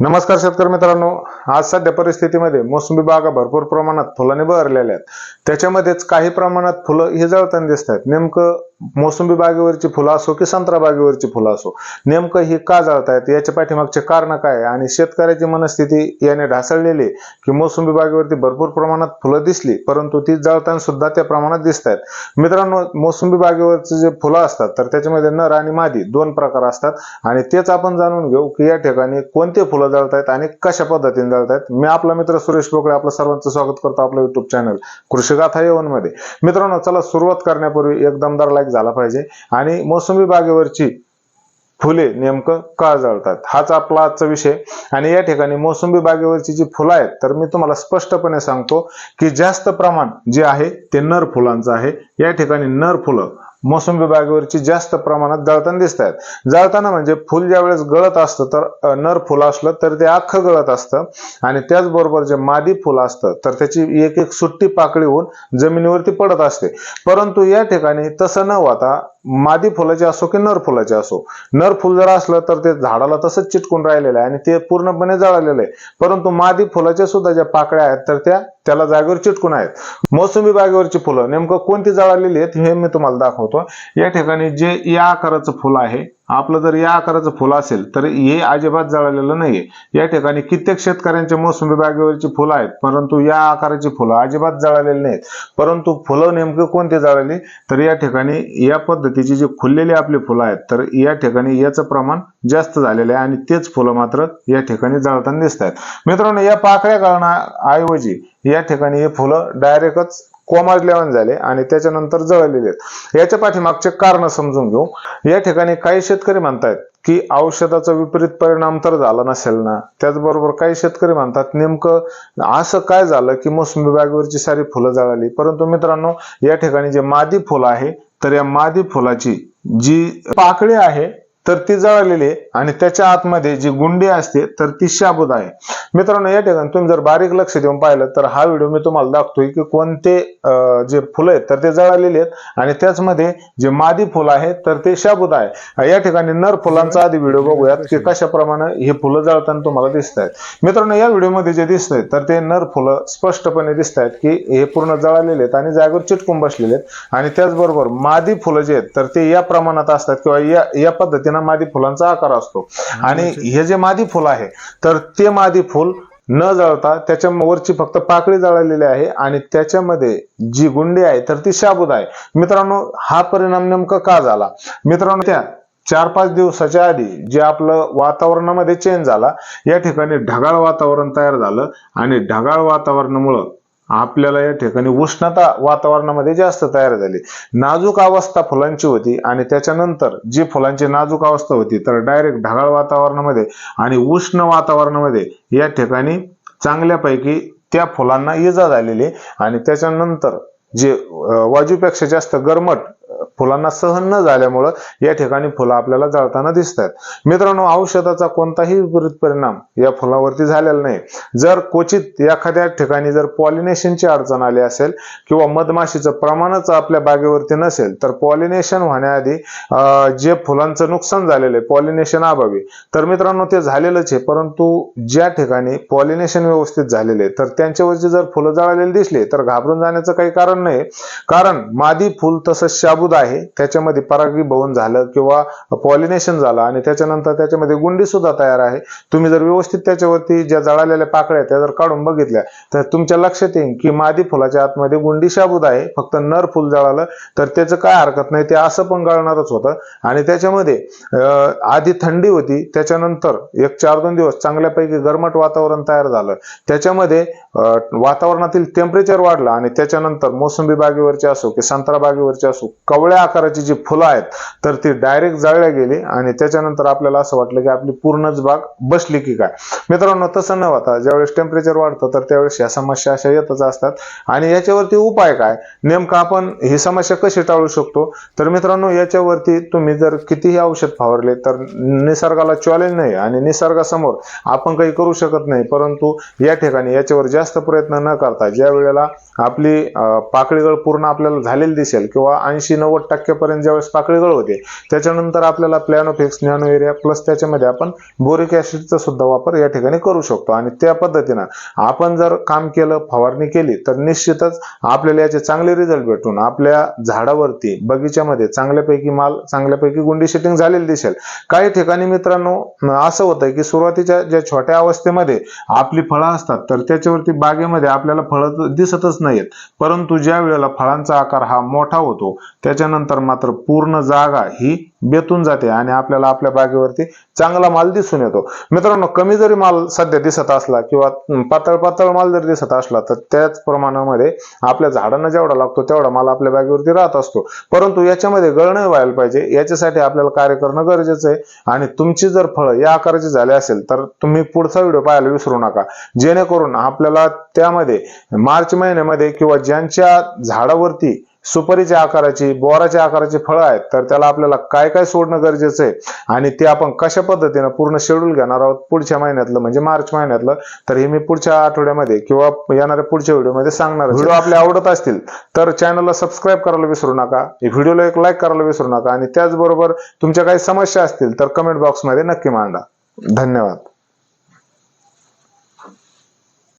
नमस्कार शेतकरी मित्रांनो. आज सध्या परिस्थितीमध्ये मोसंबी बागा भरपूर प्रमाणात फुलाने बहरलेल्या आहेत. त्याच्यामध्येच काही प्रमाणात फुलं ही जळताना दिसत आहेत. नेमकं मोसंबी बागेवरची फुलं असो की संत्रा बागेवरची फुलं असो नेमकं ही का जाळतायत याच्या पाठीमागचे कारण काय आहे? आणि शेतकऱ्याची मनस्थिती याने ढासळलेली आहे की मोसंबी बागेवरती भरपूर प्रमाणात फुलं दिसली परंतु ती जळताना सुद्धा त्या प्रमाणात दिसत आहेत मित्रांनो मोसंबी बागेवरचे जे फुलं असतात तर त्याच्यामध्ये नर आणि मादी दोन प्रकार असतात. आणि तेच आपण जाणून घेऊ की या ठिकाणी कोणते फुलं जळतायत आणि कशा पद्धतीने जळतायत. मी आपला मित्र सुरेश पोकळे आपलं सर्वांचं स्वागत करतो आपलं युट्यूब चॅनल कृषी गाथा येऊन मध्ये. मित्रांनो चला सुरुवात करण्यापूर्वी एक दमदार लाईक झाला पाहिजे. आणि मोसंबी बागेवरची फुले नेमकं का जळतात? हाच आपला आजचा विषय. आणि या ठिकाणी मोसंबी बागेवरची जी फुलं आहेत तर मी तुम्हाला स्पष्टपणे सांगतो की जास्त प्रमाण जे आहे ते नर फुलांचं आहे. या ठिकाणी नर फुलं मोसंबी बागेवरची जास्त प्रमाणात जळताना दिसत आहेत जळताना म्हणजे फुल ज्या वेळेस गळत असतं तर नर फुल असलं तर ते अख्खं गळत असतं. आणि त्याचबरोबर जे मादी फुल असतं तर त्याची एक एक सुट्टी पाकळी होऊन जमिनीवरती पडत असते. परंतु या ठिकाणी तसं न होता मादी फुलाचे असो की नर फुलाचे असो नर फुल जर असलं तर ते झाडाला तसंच चिटकून राहिलेलं आहे आणि ते पूर्णपणे जळालेलं आहे. परंतु मादी फुलाच्या सुद्धा ज्या पाकळ्या आहेत तर त्या त्याला जागेवर चिटकून आहेत. मोसंबी बागेवरची फुलं नेमकं कोणती जळालेली आहेत हे मी तुम्हाला दाखवतो. या ठिकाणी जे या आकाराचं फुल आहे आपलं जर या आकाराचं फुल असेल तर हे अजिबात जळालेलं नाहीये. या ठिकाणी कित्येक शेतकऱ्यांच्या मोसंबी बागेवरची फुलं आहेत परंतु या आकाराची फुलं अजिबात जळालेली नाहीत. परंतु फुलं नेमकं कोणती जळाली? तर या ठिकाणी या पद्धतीची जी खुललेली आपली फुलं आहेत तर या ठिकाणी याचं प्रमाण जास्त झालेलं आहे आणि तेच फुलं मात्र या ठिकाणी जळताना दिसत आहेत मित्रांनो या पाकळ्या ऐवजी या ठिकाणी हे फुलं डायरेक्टच कोमाजल्यावर झाले आणि त्याच्यानंतर जळलेले आहेत. याच्या पाठीमागचे कारण समजून घेऊ. या ठिकाणी काही शेतकरी म्हणतायत की औषधाचा विपरीत परिणाम तर झाला नसेल ना? त्याचबरोबर काही शेतकरी म्हणतात नेमकं असं काय झालं की मोसंबी बागेवरची सारी फुलं जळाली? परंतु मित्रांनो या ठिकाणी जे मादी फुलं आहे तर या मादी फुलाची जी पाकळी आहे तर ती जळालेली आहे आणि त्याच्या आतमध्ये जी गुंडी असते तर ती शाबूत आहे. मित्रांनो या ठिकाणी तुम्ही जर बारीक लक्ष देऊन पाहिलं तर हा व्हिडिओ मी तुम्हाला दाखतोय की कोणते जे फुलं आहेत तर ते जळालेले आहेत आणि त्याचमध्ये जे मादी फुलं आहेत तर ते शाबूत आहे. या ठिकाणी नर फुलांचा आधी व्हिडिओ बघूयात की कशाप्रमाणे हे फुलं जळताना तुम्हाला दिसत आहेत. मित्रांनो या व्हिडिओमध्ये जे दिसत आहेत तर ते नर फुलं स्पष्टपणे दिसत आहेत की हे पूर्ण जळालेले आहेत आणि जागेवर चिटकून बसलेले आहेत. आणि त्याचबरोबर मादी फुलं जे आहेत तर ते या प्रमाणात असतात किंवा या या पद्धतीनं मादी फुलांचा आकार असतो. आणि हे जे मादी फुल आहे तर ते मादी फुल न जळता त्याच्या वरची फक्त पाकळी जळालेली आहे आणि त्याच्यामध्ये जी गुंडी आहे तर ती शाबूत आहे. मित्रांनो हा परिणाम नेमका का झाला? मित्रांनो त्या चार पाच दिवसाच्या आधी जे आपलं वातावरणामध्ये चेंज झाला या ठिकाणी ढगाळ वातावरण तयार झालं आणि ढगाळ वातावरणामुळं आपल्याला या ठिकाणी उष्णता वातावरणामध्ये जास्त तयार झाली. नाजूक अवस्था फुलांची होती आणि त्याच्यानंतर जी फुलांची नाजूक अवस्था होती तर डायरेक्ट ढगाळ वातावरणामध्ये आणि उष्ण वातावरणामध्ये या ठिकाणी चांगल्यापैकी त्या फुलांना इजा झालेली आहे. आणि त्याच्यानंतर जे वाजूपेक्षा जास्त गरमट फुलांना सहन न झाल्यामुळं या ठिकाणी फुलं आपल्याला जळताना दिसत आहेत मित्रांनो औषधाचा कोणताही विपरीत परिणाम या फुलावरती झालेला नाही. जर क्वचित एखाद्या ठिकाणी जर पॉलिनेशनची अडचण आली असेल किंवा मधमाशीचं प्रमाणच आपल्या बागेवरती नसेल तर पॉलिनेशन होण्याआधी जे फुलांचं नुकसान झालेलं आहे पॉलिनेशन अभावी. तर मित्रांनो ते झालेलंच आहे परंतु ज्या ठिकाणी पॉलिनेशन व्यवस्थित झालेले तर त्यांच्यावरची जर फुलं जळालेली दिसली तर घाबरून जाण्याचं काही कारण नाही. कारण मादी फुल तसंच शाबूद आहे. त्याच्यामध्ये परागीभवन झालं किंवा पॉलिनेशन झालं आणि त्याच्यानंतर त्याच्यामध्ये गुंडी सुद्धा तयार आहे. तुम्ही जर व्यवस्थित त्याच्यावरती ज्या जळालेल्या पाकळ्या त्या जर काढून बघितल्या तर तुमच्या लक्षात येईल की मादी फुलाच्या आतमध्ये गुंडी शाबूद आहे फक्त नर फुल जळालं तर त्याचं काय हरकत नाही ते असं पण गळणारच होतं. आणि त्याच्यामध्ये आधी थंडी होती त्याच्यानंतर एक चार दोन दिवस चांगल्यापैकी गरमट वातावरण तयार झालं. त्याच्यामध्ये वातावरणातील टेम्परेचर वाढलं आणि त्याच्यानंतर मोसंबी बागेवरचे असो की संत्रा बागेवरचे असो कवळ्या आकाराची जी फुलं आहेत तर ती डायरेक्ट जाळल्या गेली आणि त्याच्यानंतर आपल्याला असं वाटलं की आपली पूर्णच बाग बसली की काय. मित्रांनो तसं न होता ज्यावेळेस टेम्परेचर वाढतं तर त्यावेळेस ह्या समस्या अशा येतच असतात. आणि याच्यावरती उपाय काय? नेमकं आपण ही समस्या कशी टाळू शकतो? तर मित्रांनो याच्यावरती तुम्ही जर कितीही औषध फवारले तर निसर्गाला चॅलेंज नाही आणि निसर्गासमोर आपण काही करू शकत नाही. परंतु या ठिकाणी याच्यावर जास्त प्रयत्न न करता ज्या वेळेला आपली पाकळीगळ पूर्ण आपल्याला झालेली दिसेल किंवा ऐंशी नव्वद टक्क्यापर्यंत ज्यावेळेस पाकळीगळ होते त्याच्यानंतर आपल्याला प्लॅनोफिक्स नॅनो एरिया प्लस त्याच्यामध्ये आपण बोरिक ऍसिडचा सुद्धा वापर या ठिकाणी करू शकतो. आणि त्या पद्धतीनं आपण जर काम केलं फवारणी केली तर निश्चितच आपल्याला याचे चांगले रिझल्ट भेटून आपल्या झाडावरती बगीच्यामध्ये चांगल्यापैकी माल चांगल्यापैकी गुंडी शेटिंग झालेली दिसेल. काही ठिकाणी मित्रांनो असं होतं की सुरुवातीच्या ज्या छोट्या अवस्थेमध्ये आपली फळं असतात तर त्याच्यावरती बागेमध्ये आपल्याला फळं दिसतच नाहीत परंतु ज्या वेळेला फळांचा आकार हा मोठा होतो त्याच्यानंतर मात्र पूर्ण जागा ही बेतून जाते आणि आपल्याला आपल्या बागेवरती चांगला माल दिसून येतो. मित्रांनो कमी जरी माल सध्या दिसत असला किंवा पातळ पातळ माल जरी दिसत असला तर त्याच प्रमाणामध्ये आपल्या झाडांना जेवढा लागतो तेवढा माल आपल्या बागेवरती राहत असतो. परंतु याच्यामध्ये गळ नाही व्हायला पाहिजे. याच्यासाठी आपल्याला कार्य करणं गरजेचं आहे. आणि तुमची जर फळं या आकाराची झाली असेल तर तुम्ही पुढचा व्हिडिओ पाहायला विसरू नका. जेणेकरून आपल्याला त्यामध्ये मार्च महिन्यामध्ये किंवा ज्यांच्या झाडावरती सुपारीच्या आकाराची बोराच्या आकाराची फळं आहेत तर त्याला आपल्याला काय काय सोडणं गरजेचं आहे? आणि ते आपण कशा पद्धतीनं पूर्ण शेड्यूल घेणार आहोत पुढच्या महिन्यातलं म्हणजे मार्च महिन्यातलं? तर हे मी पुढच्या आठवड्यामध्ये किंवा येणाऱ्या पुढच्या व्हिडिओमध्ये सांगणार व्हिडिओ आपले आवडत असतील तर चॅनलला सबस्क्राईब करायला विसरू नका. व्हिडिओला एक लाईक करायला विसरू नका. आणि त्याचबरोबर तुमच्या काही समस्या असतील तर कमेंट बॉक्समध्ये नक्की मांडा. धन्यवाद.